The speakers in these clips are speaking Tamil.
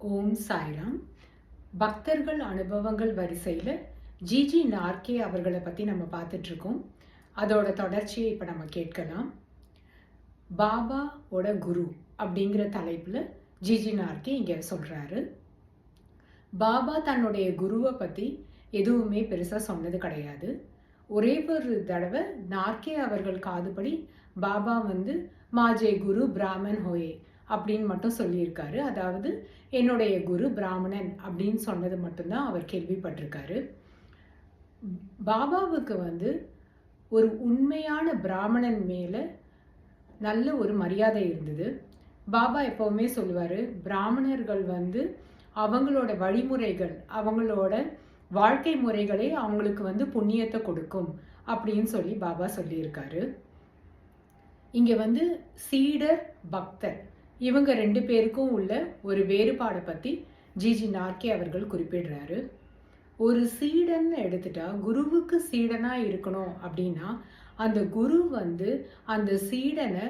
ஓம் சாய்ராம். பக்தர்கள் அனுபவங்கள் வரிசையில் ஜிஜி நார்கே அவர்களை பற்றி நம்ம பார்த்துட்ருக்கோம். அதோட தொடர்ச்சியை இப்போ நம்ம கேட்கலாம். பாபாவோட குரு அப்படிங்கிற தலைப்பில் ஜிஜி நார்கே இங்கே சொல்கிறாரு பாபா தன்னுடைய குருவை பற்றி எதுவுமே பெருசாக சொன்னது கிடையாது. ஒரே ஒரு தடவை நார்கே அவர்கள் காதுபடி பாபா வந்து மாஜே குரு பிராமன் ஹோயே அப்படின்னு மட்டும் சொல்லியிருக்காரு. அதாவது என்னுடைய குரு பிராமணன் அப்படின்னு சொன்னது மட்டும்தான் அவர் கேள்விப்பட்டிருக்காரு. பாபாவுக்கு வந்து ஒரு உண்மையான பிராமணன் மேலே நல்ல ஒரு மரியாதை இருந்தது. பாபா எப்போவுமே சொல்லுவார் பிராமணர்கள் வந்து அவங்களோட வழிமுறைகள் அவங்களோட வாழ்க்கை முறைகளே அவங்களுக்கு வந்து புண்ணியத்தை கொடுக்கும் அப்படின்னு சொல்லி பாபா சொல்லியிருக்காரு. இங்கே வந்து சீடர் பக்தர். இவங்க ரெண்டு பேருக்கும் உள்ள ஒரு வேறுபாடை பற்றி ஜிஜி நார்கே அவர்கள் குறிப்பிடுறாரு. ஒரு சீடன்னு எடுத்துட்டா குருவுக்கு சீடனாக இருக்கணும் அப்படின்னா அந்த குரு வந்து அந்த சீடனை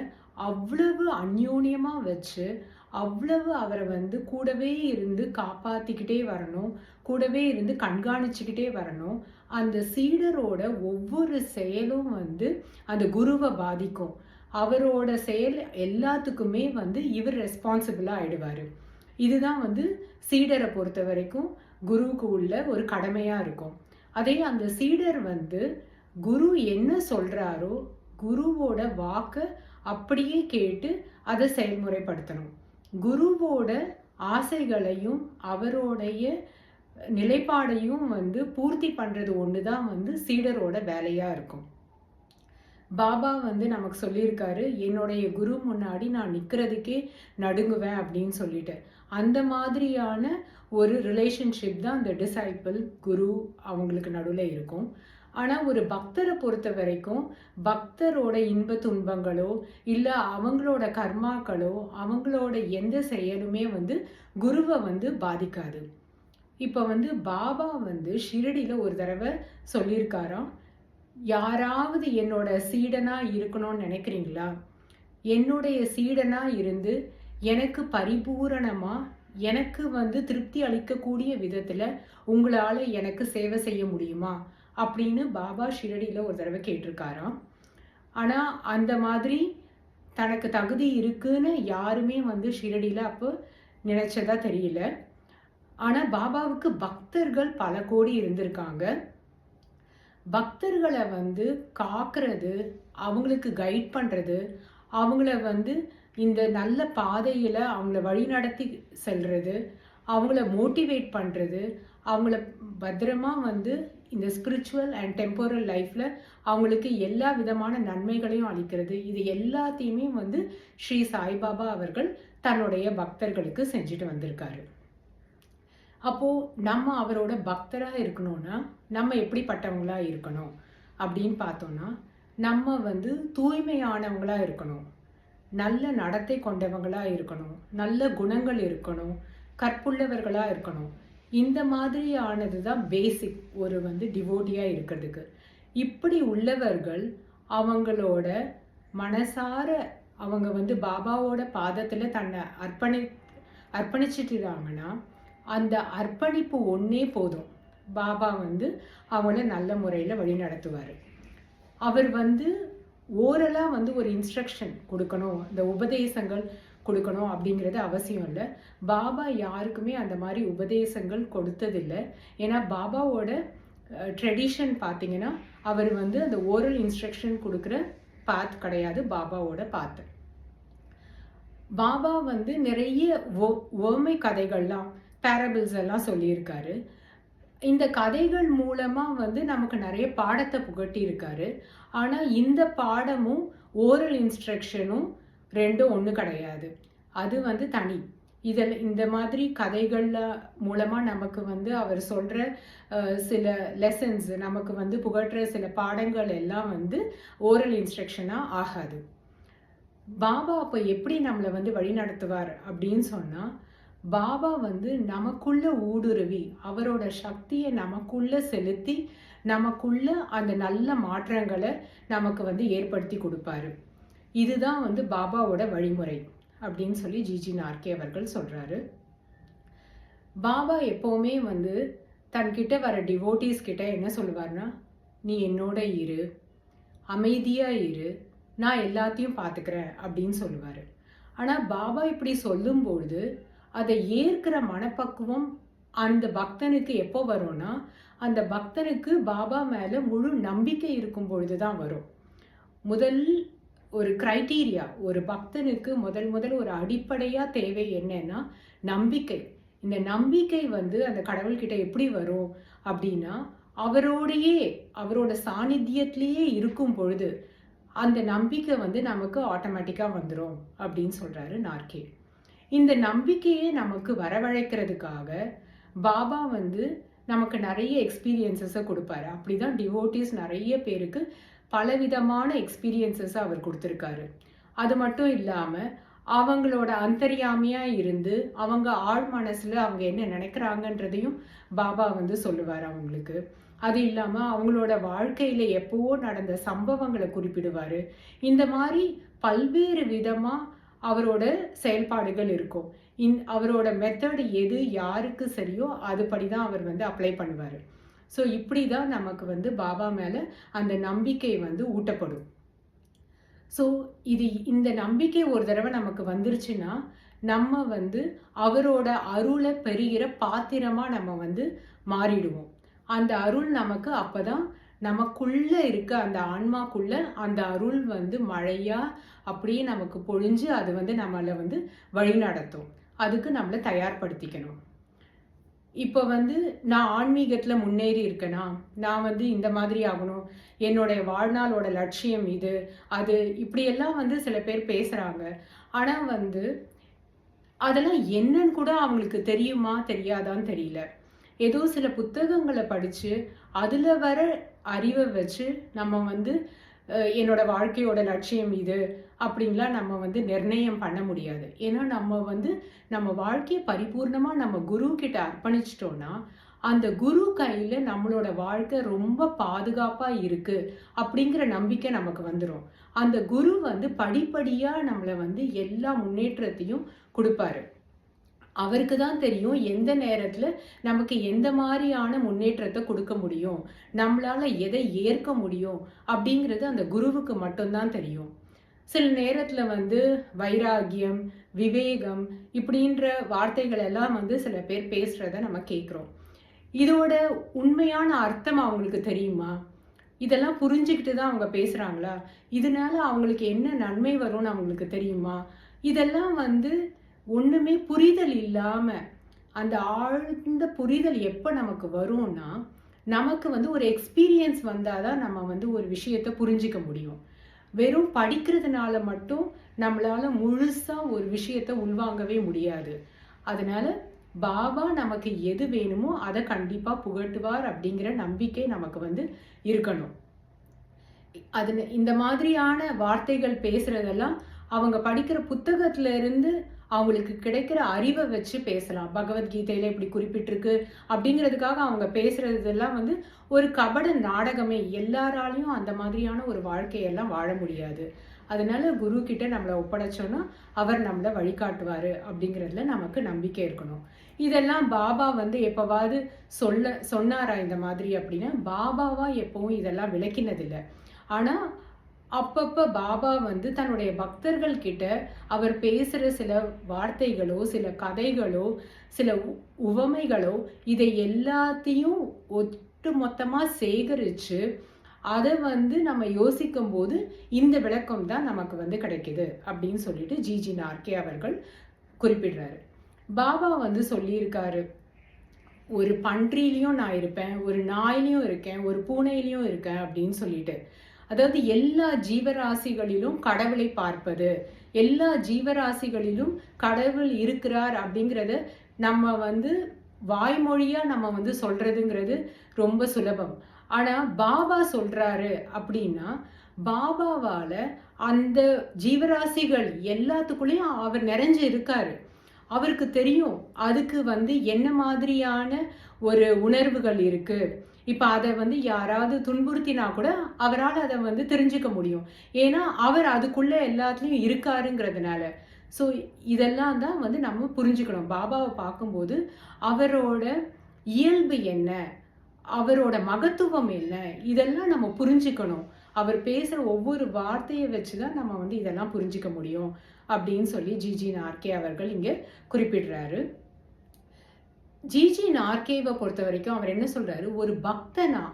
அவ்வளவு அந்யோன்யமாக வச்சு அவ்வளவு அவரை வந்து கூடவே இருந்து காப்பாற்றிக்கிட்டே வரணும் கூடவே இருந்து கண்காணிச்சுக்கிட்டே வரணும். அந்த சீடரோட ஒவ்வொரு செயலும் வந்து அந்த குருவை பாதிக்கும். அவரோட செயல் எல்லாத்துக்குமே வந்து இவர் ரெஸ்பான்சிபிளாக ஆயிடுவார். இதுதான் வந்து சீடரை பொறுத்த வரைக்கும் குருவுக்கு உள்ள ஒரு கடமையாக இருக்கும். அதே அந்த சீடர் வந்து குரு என்ன சொல்கிறாரோ குருவோட வாக்கை அப்படியே கேட்டு அதை செயல்முறைப்படுத்தணும். குருவோட ஆசைகளையும் அவருடைய நிலைப்பாடையும் வந்து பூர்த்தி பண்ணுறது ஒன்று தான் வந்து சீடரோட வேலையாக இருக்கும். பாபா வந்து நமக்கு சொல்லியிருக்காரு என்னுடைய குரு முன்னாடி நான் நிற்கிறதுக்கே நடுங்குவேன் அப்படின்னு சொல்லிட்டு. அந்த மாதிரியான ஒரு ரிலேஷன்ஷிப் தான் அந்த டிசைப்பிள் குரு அவங்களுக்கு நடுவில் இருக்கும். ஆனால் ஒரு பக்தரை பொறுத்த வரைக்கும் பக்தரோட இன்ப துன்பங்களோ இல்லை அவங்களோட கர்மாக்களோ அவங்களோட எந்த செயலுமே வந்து குருவை வந்து பாதிக்காது. இப்போ வந்து பாபா வந்து ஷிரடியில் ஒரு தடவை சொல்லியிருக்காராம். யாராவது என்னோட சீடனாக இருக்கணும்னு நினைக்கிறீங்களா? என்னுடைய சீடனாக இருந்து எனக்கு பரிபூரணமாக எனக்கு வந்து திருப்தி அளிக்கக்கூடிய விதத்தில் உங்களால் எனக்கு சேவை செய்ய முடியுமா? அப்படின்னு பாபா ஷிரடியில் ஒரு தடவை கேட்டிருக்காராம். ஆனால் அந்த மாதிரி தனக்கு தகுதி இருக்குன்னு யாருமே வந்து ஷிரடியில் அப்போ நினச்சதா தெரியல. ஆனால் பாபாவுக்கு பக்தர்கள் பல கோடி இருந்திருக்காங்க. பக்தர்களை வந்து காக்கிறது அவங்களுக்கு கைட் பண்ணுறது அவங்கள வந்து இந்த நல்ல பாதையில் அவங்கள வழிநடத்தி செல்வது அவங்கள மோட்டிவேட் பண்ணுறது அவங்கள பத்திரமா வந்து இந்த ஸ்பிரிச்சுவல் அண்ட் டெம்போரல் லைஃப்பில் அவங்களுக்கு எல்லா விதமான நன்மைகளையும் அளிக்கிறது. இது எல்லாத்தையுமே வந்து ஸ்ரீ சாய்பாபா அவர்கள் தன்னுடைய பக்தர்களுக்கு செஞ்சுட்டு வந்திருக்காரு. அப்போது நம்ம அவரோட பக்தராக இருக்கணும்னா நம்ம எப்படிப்பட்டவங்களா இருக்கணும் அப்படின்னு பார்த்தோம்னா நம்ம வந்து தூய்மையானவங்களாக இருக்கணும். நல்ல நடத்தை கொண்டவங்களாக இருக்கணும். நல்ல குணங்கள் இருக்கணும். கற்புள்ளவர்களாக இருக்கணும். இந்த மாதிரியானது தான் பேசிக் ஒரு வந்து டிவோட்டியாக இருக்கிறதுக்கு. இப்படி உள்ளவர்கள் அவங்களோட மனசார அவங்க வந்து பாபாவோட பாதத்தில் தன்னை அர்ப்பணி அர்ப்பணிச்சிட்டுறாங்கன்னா அந்த அர்ப்பணிப்பு ஒன்றே போதும். பாபா வந்து அவங்கள நல்ல முறையில் வழி நடத்துவார். அவர் வந்து ஓரலாக வந்து ஒரு இன்ஸ்ட்ரக்ஷன் கொடுக்கணும் இந்த உபதேசங்கள் கொடுக்கணும் அப்படிங்கிறது அவசியம் இல்லை. பாபா யாருக்குமே அந்த மாதிரி உபதேசங்கள் கொடுத்ததில்லை. ஏன்னா பாபாவோட ட்ரெடிஷன் பார்த்தீங்கன்னா அவர் வந்து அந்த ஓரல் இன்ஸ்ட்ரக்ஷன் கொடுக்குற பாத் கிடையாது பாபாவோட பாத்து பாபா வந்து நிறைய ஓமை கதைகள்லாம் பேரபிள்ஸ் எல்லாம் சொல்லியிருக்காரு. இந்த கதைகள் மூலமாக வந்து நமக்கு நிறைய பாடத்தை புகட்டியிருக்காரு. ஆனால் இந்த பாடமும் ஓரல் இன்ஸ்ட்ரக்ஷனும் ரெண்டும் ஒன்று கிடையாது. அது வந்து தனி. இதில் இந்த மாதிரி கதைகளில் மூலமாக நமக்கு வந்து அவர் சொல்கிற சில லெசன்ஸ் நமக்கு வந்து புகட்டுற சில பாடங்கள் எல்லாம் வந்து ஓரல் இன்ஸ்ட்ரக்ஷனாக ஆகாது. பாபா அப்போ எப்படி நம்மளை வந்து வழி நடத்துவார் அப்படின்னு சொன்னால் பாபா வந்து நமக்குள்ள ஊடுருவி அவரோட சக்தியை நமக்குள்ள செலுத்தி நமக்குள்ள அந்த நல்ல மாற்றங்களை நமக்கு வந்து ஏற்படுத்தி கொடுப்பாரு. இதுதான் வந்து பாபாவோட வழிமுறை அப்படின்னு சொல்லி ஜிஜி நார்கே அவர்கள் சொல்றாரு. பாபா எப்போவுமே வந்து தன்கிட்ட வர டிவோட்டீஸ் கிட்ட என்ன சொல்லுவார்னா நீ என்னோட இரு அமைதியா இரு நான் எல்லாத்தையும் பார்த்துக்கிறேன் அப்படின்னு சொல்லுவார். ஆனால் பாபா இப்படி சொல்லும்பொழுது அதை ஏற்கிற மனப்பக்குவம் அந்த பக்தனுக்கு எப்போ வரும்னா அந்த பக்தனுக்கு பாபா மேலே முழு நம்பிக்கை இருக்கும் பொழுது தான் வரும். முதல் ஒரு க்ரைட்டீரியா ஒரு பக்தனுக்கு முதல் முதல் ஒரு அடிப்படையாக தேவை என்னன்னா நம்பிக்கை. இந்த நம்பிக்கை வந்து அந்த கடவுள்கிட்ட எப்படி வரும் அப்படின்னா அவரோடையே அவரோட சாநித்தியத்திலேயே இருக்கும் பொழுது அந்த நம்பிக்கை வந்து நமக்கு ஆட்டோமேட்டிக்காக வந்துடும் அப்படின்னு சொல்கிறாரு நார்கே. இந்த நம்பிக்கையை நமக்கு வரவழைக்கிறதுக்காக பாபா வந்து நமக்கு நிறைய எக்ஸ்பீரியன்சஸை கொடுப்பாரு. அப்படிதான் டிவோட்டிஸ் நிறைய பேருக்கு பலவிதமான எக்ஸ்பீரியன்சஸை அவர் கொடுத்துருக்காரு. அது மட்டும் இல்லாமல் அவங்களோட அந்தரியாமையாக இருந்து அவங்க ஆழ் மனசில் அவங்க என்ன நினைக்கிறாங்கன்றதையும் பாபா வந்து சொல்லுவார் அவங்களுக்கு. அது இல்லாமல் அவங்களோட வாழ்க்கையில் எப்போவோ நடந்த சம்பவங்களை குறிப்பிடுவார். இந்த மாதிரி பல்வேறு விதமாக அவரோட செயல்பாடுகள் இருக்கும். இன் அவரோட மெத்தட் எது யாருக்கு சரியோ அதுபடி தான் அவர் வந்து அப்ளை பண்ணுவார். ஸோ இப்படி தான் நமக்கு வந்து பாபா மேலே அந்த நம்பிக்கை வந்து ஊட்டப்படும். ஸோ இது இந்த நம்பிக்கை ஒரு தடவை நமக்கு வந்துருச்சுன்னா நம்ம வந்து அவரோட அருளை பெறுகிற பாத்திரமாக நம்ம வந்து மாறிடுவோம். அந்த அருள் நமக்கு அப்போ தான் நமக்குள்ளே இருக்க அந்த ஆன்மாக்குள்ள அந்த அருள் வந்து மழையாக அப்படியே நமக்கு பொழிஞ்சு அது வந்து நம்மளை வந்து வழிநடத்தும். அதுக்கு நம்மளை தயார்படுத்திக்கணும். இப்போ வந்து நான் ஆன்மீகத்தில் முன்னேறி இருக்கேனா? நான் வந்து இந்த மாதிரி ஆகணும். என்னுடைய வாழ்நாளோட லட்சியம் இது. அது இப்படியெல்லாம் வந்து சில பேர் பேசுகிறாங்க ஆனால் வந்து அதெல்லாம் என்னன்னு கூட அவங்களுக்கு தெரியுமா தெரியாதான்னு தெரியல. ஏதோ சில புத்தகங்களை படித்து அதில் வர அறிவை வச்சு நம்ம வந்து என்னோட வாழ்க்கையோட லட்சியம் இது அப்படின்லாம் நம்ம வந்து நிர்ணயம் பண்ண முடியாது. ஏன்னா நம்ம வந்து நம்ம வாழ்க்கையை பரிபூர்ணமாக நம்ம குரு கிட்ட அர்ப்பணிச்சிட்டோன்னா அந்த குரு கையில் நம்மளோட வாழ்க்கை ரொம்ப பாதுகாப்பாக இருக்குது அப்படிங்கிற நம்பிக்கை நமக்கு வந்துடும் அந்த குரு வந்து படிப்படியாக நம்மளை வந்து எல்லா முன்னேற்றத்தையும் கொடுப்பாரு. அவருக்கு தான் தெரியும் எந்த நேரத்தில் நமக்கு எந்த மாதிரியான முன்னேற்றத்தை கொடுக்க முடியும் நம்மளால் எதை ஏற்க முடியும் அப்படிங்கிறது அந்த குருவுக்கு மட்டும்தான் தெரியும். சில நேரத்தில் வந்து வைராகியம் விவேகம் இப்படின்ற வார்த்தைகள் எல்லாம் வந்து சில பேர் பேசுகிறத நம்ம கேட்குறோம் இதோட உண்மையான அர்த்தம் அவங்களுக்கு தெரியுமா? இதெல்லாம் புரிஞ்சுக்கிட்டு தான் அவங்க பேசுகிறாங்களா இதனால அவங்களுக்கு என்ன நன்மை வரும்னு அவங்களுக்கு தெரியுமா? இதெல்லாம் வந்து ஒன்றுமே புரிதல் இல்லாமல் அந்த ஆழ்ந்த புரிதல் எப்போ நமக்கு வரும்னா நமக்கு வந்து ஒரு எக்ஸ்பீரியன்ஸ் வந்தால் தான் நம்ம வந்து ஒரு விஷயத்தை புரிஞ்சிக்க முடியும். வெறும் படிக்கிறதுனால மட்டும் நம்மளால முழுசாக ஒரு விஷயத்த உள்வாங்கவே முடியாது. அதனால் பாபா நமக்கு எது வேணுமோ அதை கண்டிப்பாக புகட்டுவார் அப்படிங்கிற நம்பிக்கை நமக்கு வந்து இருக்கணும். அது இந்த மாதிரியான வார்த்தைகள் பேசுகிறதெல்லாம் அவங்க படிக்கிற புத்தகத்துல இருந்து அவங்களுக்கு கிடைக்கிற அறிவை வச்சு பேசலாம். பகவத்கீதையில் இப்படி குறிப்பிட்டிருக்கு. அப்படிங்கிறதுக்காக அவங்க பேசுகிறதெல்லாம் வந்து ஒரு கபட நாடகமே. எல்லாராலையும் அந்த மாதிரியான ஒரு வாழ்க்கையெல்லாம் வாழ முடியாது. அதனால குரு கிட்ட நம்மளை ஒப்படைச்சோன்னா அவர் நம்மளை வழிகாட்டுவார் அப்படிங்கிறதுல நமக்கு நம்பிக்கை இருக்கணும். இதெல்லாம் பாபா வந்து எப்போவாவது சொல்ல சொன்னாரா இந்த மாதிரி அப்படின்னா பாபாவா எப்பவும் இதெல்லாம் விளக்கினதில்லை. ஆனால் அப்பப்போ பாபா வந்து தன்னுடைய பக்தர்கள் கிட்ட அவர் பேசுகிற சில வார்த்தைகளோ சில கதைகளோ சில உவமைகளோ இதை எல்லாத்தையும் ஒட்டு மொத்தமாக சேகரித்து அதை வந்து நம்ம யோசிக்கும் போது இந்த விளக்கம் தான் நமக்கு வந்து கிடைக்குது அப்படின்னு சொல்லிட்டு ஜிஜி நார்கே அவர்கள் குறிப்பிடுறாரு. பாபா வந்து சொல்லியிருக்காரு ஒரு பன்றிலையும் நான் இருப்பேன் ஒரு நாயிலையும் இருக்கேன் ஒரு பூனையிலையும் இருக்கேன் அப்படின்னு சொல்லிட்டு. அதாவது எல்லா ஜீவராசிகளிலும் கடவுளை பார்ப்பது. எல்லா ஜீவராசிகளிலும் கடவுள் இருக்கிறார் அப்படிங்கிறத நம்ம வந்து வாய்மொழியாக நம்ம வந்து சொல்கிறதுங்கிறது ரொம்ப சுலபம். ஆனால் பாபா சொல்கிறாரு அப்படின்னா பாபாவால் அந்த ஜீவராசிகள் எல்லாத்துக்குள்ளேயும் அவர் நிறைஞ்சு இருக்காரு. அவருக்கு தெரியும் அதுக்கு வந்து என்ன மாதிரியான ஒரு உணர்வுகள் இருக்கு. இப்போ அதை வந்து யாராவது துன்புறுத்தினா கூட அவரால் அதை வந்து தெரிஞ்சுக்க முடியும். ஏன்னா அவர் அதுக்குள்ள எல்லாத்துலேயும் இருக்காருங்கிறதுனால. ஸோ இதெல்லாம் தான் வந்து நம்ம புரிஞ்சுக்கணும். பாபாவை பார்க்கும்போது அவரோட இயல்பு என்ன? அவரோட மகத்துவம் என்ன? இதெல்லாம் நம்ம புரிஞ்சுக்கணும். அவர் பேசுகிற ஒவ்வொரு வார்த்தையை வச்சு தான் நம்ம வந்து இதெல்லாம் புரிஞ்சிக்க முடியும் அப்படின்னு சொல்லி ஜிஜி நார்கே அவர்கள் இங்கே குறிப்பிடுறாரு. ஜிஜி நார்கேவை பொறுத்த வரைக்கும் அவர் என்ன சொல்கிறாரு ஒரு பக்தனா?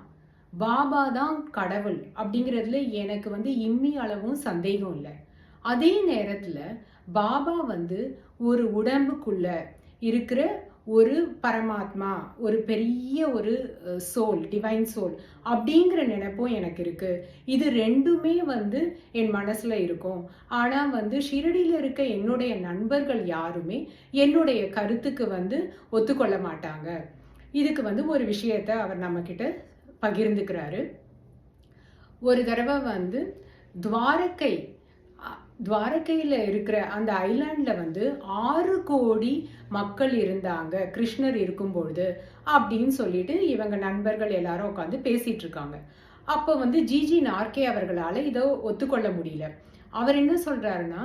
பாபா தான் கடவுள் அப்படிங்கிறதுல எனக்கு வந்து இம்மி அளவும் சந்தேகம் இல்லை. அதே நேரத்தில் பாபா வந்து ஒரு உடம்புக்குள்ள இருக்கிற ஒரு பரமாத்மா ஒரு பெரிய ஒரு சோல் டிவைன் சோல் அப்படிங்கிற நினைப்பும் எனக்கு இருக்கு. இது ரெண்டுமே வந்து என் மனசுல இருக்கும். ஆனா வந்து ஷிரடியில் இருக்க என்னுடைய நண்பர்கள் யாருமே என்னுடைய கருத்துக்கு வந்து ஒத்துக்கொள்ள மாட்டாங்க. இதுக்கு வந்து ஒரு விஷயத்தை அவர் நம்ம கிட்ட பகிர்ந்துக்கிறாரு. ஒரு தடவை வந்து துவாரக்கை துவாரகையில் இருக்கிற அந்த ஐலாண்டில் வந்து ஆறு கோடி மக்கள் இருந்தாங்க கிருஷ்ணர் இருக்கும்பொழுது அப்படின்னு சொல்லிட்டு இவங்க நண்பர்கள் எல்லாரும் உட்காந்து பேசிகிட்டு இருக்காங்க. அப்போ வந்து ஜிஜி நார்கே அவர்களால் இதை ஒத்துக்கொள்ள முடியல. அவர் என்ன சொல்கிறாருன்னா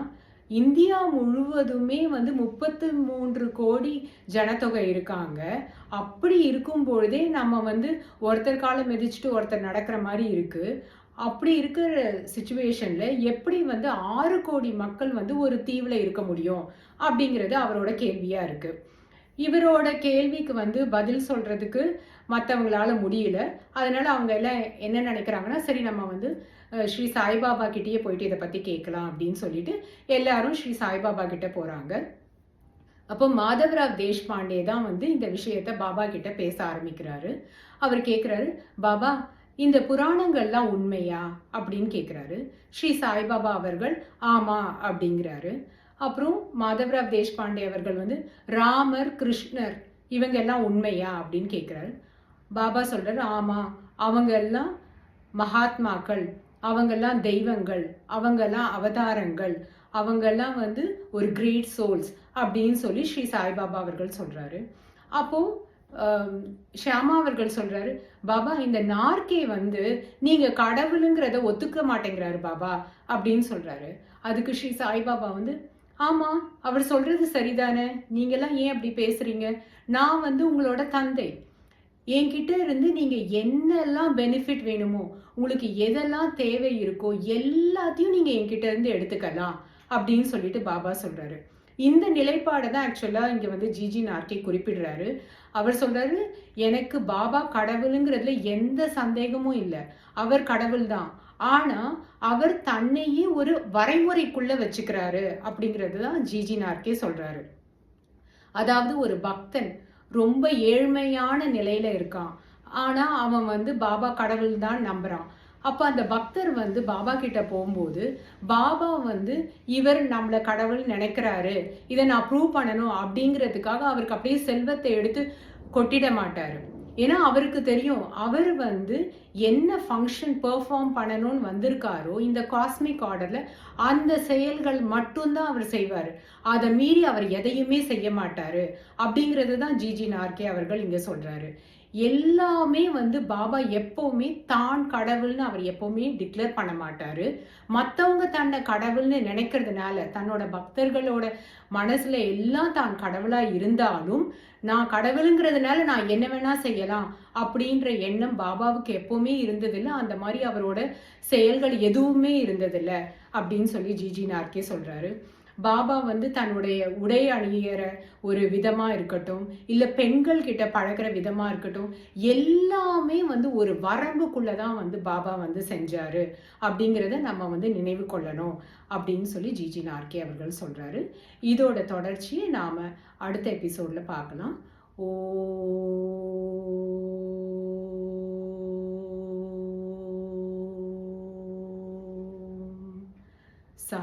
இந்தியா முழுவதுமே வந்து முப்பத்து மூன்று கோடி ஜனத்தொகை இருக்காங்க. அப்படி இருக்கும் பொழுதே நம்ம வந்து ஒருத்தர் காலம் மிதிச்சுட்டு ஒருத்தர் நடக்கிற மாதிரி இருக்குது அப்படி இருக்கிற சுச்சுவேஷனில் எப்படி வந்து ஆறு கோடி மக்கள் வந்து ஒரு தீவில் இருக்க முடியும் அப்படிங்கிறது அவரோட கேள்வியாக இருக்குது இவரோட கேள்விக்கு வந்து பதில் சொல்கிறதுக்கு மற்றவங்களால முடியல. அதனால் அவங்க எல்லாம் என்ன நினைக்கிறாங்கன்னா சரி நம்ம வந்து ஸ்ரீ சாய்பாபா கிட்டேயே போயிட்டு இதை பற்றி கேட்கலாம் அப்படின்னு சொல்லிட்டு எல்லாரும் ஸ்ரீ சாய்பாபா கிட்ட போகிறாங்க அப்போ மாதவராவ் தேஷ்பாண்டே தான் வந்து இந்த விஷயத்த பாபா கிட்ட பேச ஆரம்பிக்கிறாரு. அவர் கேட்குறாரு பாபா இந்த புராணங்கள்லாம் உண்மையா அப்படின்னு கேட்குறாரு ஸ்ரீ சாய்பாபா அவர்கள் ஆமா அப்படிங்கிறாரு. அப்புறம் மாதவராவ் தேஷ்பாண்டே அவர்கள் வந்து ராமர் கிருஷ்ணர் இவங்க எல்லாம் உண்மையா அப்படின்னு கேட்குறாரு பாபா சொல்கிறார் ஆமா அவங்க எல்லாம் மகாத்மாக்கள் அவங்கெல்லாம் தெய்வங்கள் அவங்கெல்லாம் அவதாரங்கள் அவங்கெல்லாம் வந்து ஒரு கிரேட் சோல்ஸ் அப்படின்னு சொல்லி ஸ்ரீ சாய்பாபா அவர்கள் சொல்கிறாரு அப்போது ஷியாமா அவர்கள் சொல்றாரு பாபா இந்த நார்கே வந்து நீங்க கடவுளுங்கிறத ஒத்துக்க மாட்டேங்கிறாரு பாபா அப்படின்னு சொல்றாரு. அதுக்கு ஸ்ரீ சாய்பாபா வந்து ஆமா அவர் சொல்றது சரிதானே? நீங்கெல்லாம் ஏன் அப்படி பேசுறீங்க? நான் வந்து உங்களோட தந்தை. என்கிட்ட இருந்து நீங்கள் என்னெல்லாம் பெனிஃபிட் வேணுமோ உங்களுக்கு எதெல்லாம் தேவை இருக்கோ எல்லாத்தையும் நீங்கள் என்கிட்ட இருந்து எடுத்துக்கலாம் அப்படின்னு சொல்லிட்டு பாபா சொல்கிறாரு இந்த நிலைப்பாடை தான் ஆக்சுவலாக இங்கே வந்து ஜிஜி நார்கே குறிப்பிடுறாரு. அவர் சொல்கிறாரு எனக்கு பாபா கடவுளுங்கிறதுல எந்த சந்தேகமும் இல்லை. அவர் கடவுள் தான். ஆனால் அவர் தன்னையே ஒரு வரைமுறைக்குள்ளே வச்சுக்கிறாரு அப்படிங்கிறது தான் ஜிஜி நார்கே சொல்கிறாரு அதாவது ஒரு பக்தன் ரொம்ப ஏழ்மையான நிலையில் இருக்கான். ஆனால் அவன் வந்து பாபா கடவுள் தான் நம்புகிறான் அப்போ அந்த பக்தர் வந்து பாபா கிட்ட போகும்போது பாபா வந்து இவர் நம்மளை கடவுள் நினைக்கிறாரு. இதை நான் ப்ரூவ் பண்ணணும். அப்படிங்கிறதுக்காக அவருக்கு அப்படியே செல்வத்தை எடுத்து கொட்டிட மாட்டார். ஏன்னா அவருக்கு தெரியும் அவர் வந்து என்ன ஃபங்க்ஷன் பெர்ஃபார்ம் பண்ணணும்னு வந்திருக்காரோ இந்த காஸ்மிக் ஆர்டரில் அந்த செயல்கள் மட்டும்தான் அவர் செய்வார். அதை மீறி அவர் எதையுமே செய்ய மாட்டார். அப்படிங்கிறது தான் ஜிஜி நார்கே அவர்கள் இங்கே சொல்கிறாரு எல்லாமே வந்து பாபா எப்போவுமே தான் கடவுள்னு அவர் எப்போவுமே டிக்ளேர் பண்ண மாட்டார். மற்றவங்க தன்னை கடவுள்னு நினைக்கிறதுனால தன்னோட பக்தர்களோட மனசில் எல்லாம் தான் கடவுளாக இருந்தாலும் நான் கடவுளுங்கிறதுனால நான் என்ன வேணால் செய்யலாம் அப்படின்ற எண்ணம் பாபாவுக்கு எப்போவுமே இருந்ததில்லை. அந்த மாதிரி அவரோட செயல்கள் எதுவுமே இருந்ததில்லை அப்படின்னு சொல்லி ஜிஜி நார்க்கே சொல்கிறாரு பாபா வந்து தன்னுடைய உடை அணியிற ஒரு விதமாக இருக்கட்டும் இல்லை பெண்கள் கிட்ட பழகிற விதமாக இருக்கட்டும் எல்லாமே வந்து ஒரு வரம்புக்குள்ளே தான் வந்து பாபா வந்து செஞ்சார். அப்படிங்கிறத நம்ம வந்து நினைவு கொள்ளணும் அப்படின்னு சொல்லி ஜிஜி நார்கே அவர்கள் சொல்கிறாரு இதோட தொடர்ச்சியை நாம் அடுத்த எபிசோடில் பார்க்கலாம். ஓ சா